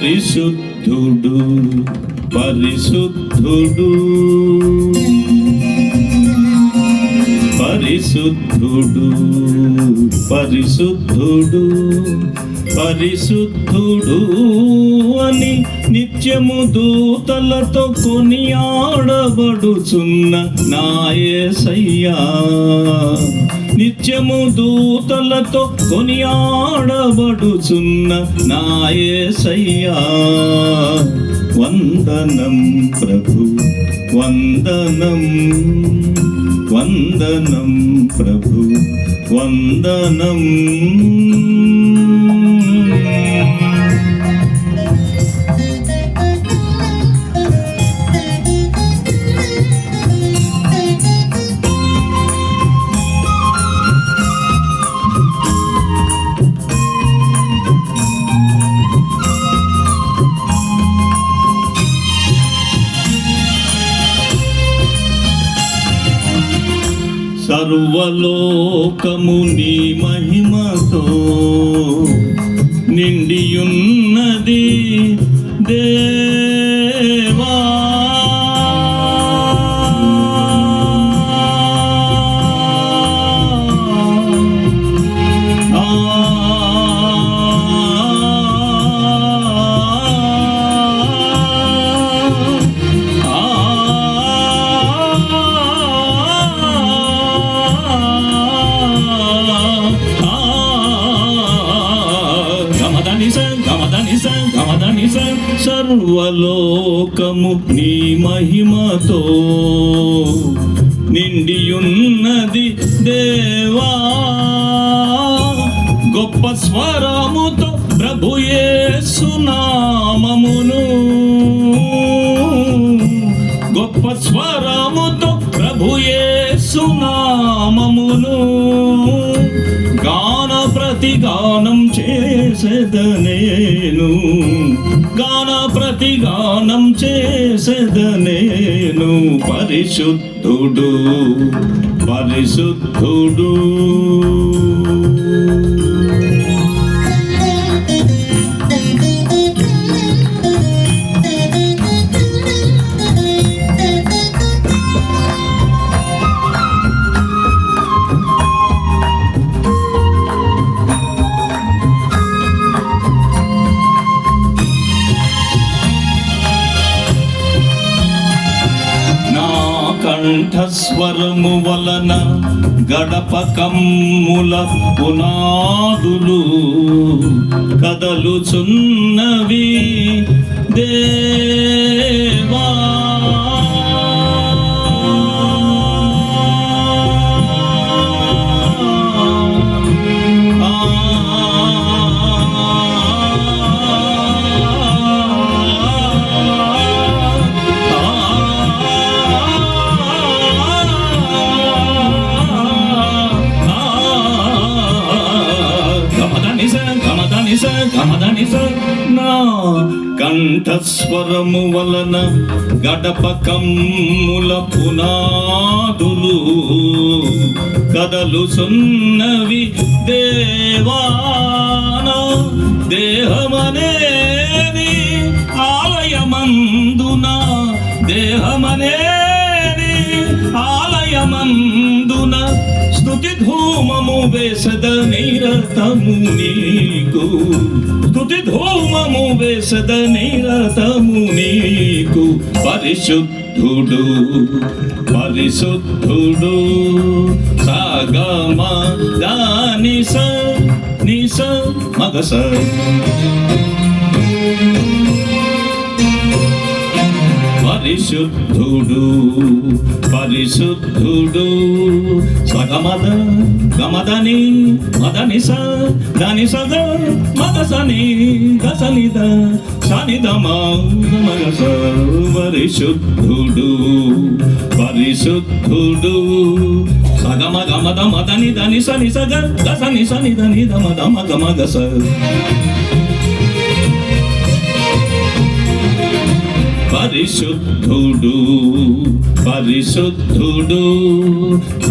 పరిశుద్ధుడు పరిశుద్ధుడు. పరిశుద్ధుడు పరిశుద్ధుడు పరిశుద్ధుడు అని నిత్యము దూతలతో కొనియాడబడుచున్న నాయసయ్యా. నిత్యము దూతలతో కొనియాడబడుచున్న నాయసయ్యా. వందనం ప్రభు వందనం వందనం ప్రభు వందనం. సర్వలోకము నీ మహిమతో నిండియున్నది. దే సర్వలోకము నీ మహిమతో నిండియున్నది దేవా. గొప్ప స్వరముతో ప్రభుయే సునామమును గొప్ప స్వరముతో ప్రభుయేసునామమును గాన ప్రతిగానం చేసేదనేను. ప్రతిగానం చేసేదనేను పరిశుద్ధుడు పరిశుద్ధుడు. కంఠస్వరము వలన గడప కమ్ముల పునాదులు కదలుచున్నవి. దే నా కంఠస్వరము వలన గడప కమ్ముల పునాదులు కదలు సున్నవి దేవాన దేహమనేది ఆలయమందున దేహమనేది ఆలయమందు స్థుతి ధూమము వేసద నిరతము నీకు స్థుతి ధూమము వేసద నిరతము నీకు పరిశుద్ధుడు పరిశుద్ధుడు సాగమ దాని స నిస మగస పరిశుద్ధుడు పరిశుద్ధుడు. సగమద గమదని మదని సని సద సగ మద సని దసనిద సనిద పరిశుద్ధుడు పరిశుద్ధుడు. సగమ గమద మదని దని సని సగ దసని సని దని దమ దమ గమ గస పరిశుద్ధుడు పరిశుద్ధుడు స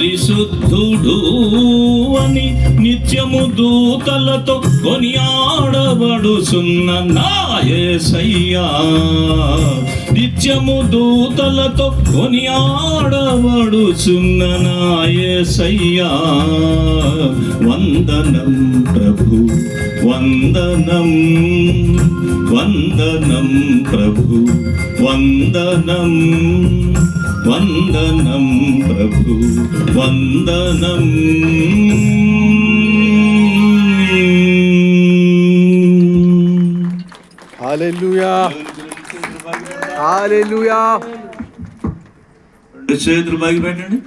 పరిశుద్ధుడు అని నిత్యము దూతలతో కొనియాడబడుచున్న నాయసయ్యా నిత్యము దూతలతో కొనియాడబడుచున్న నాయసయ్యా వందనం ప్రభు వందనం వందనం ప్రభు వందనం. వందనం ప్రభు వందనం. రెండు చేతులు పైకి పెట్టండి.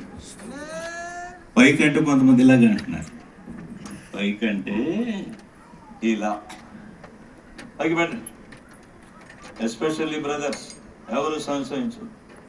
పైకి అంటే కొంతమంది ఇలాగే అంటున్నారు. పైకి అంటే ఇలా. పైకి పెట్టండి. ఎస్పెషల్లీ బ్రదర్స్ ఎవరు సంశయించు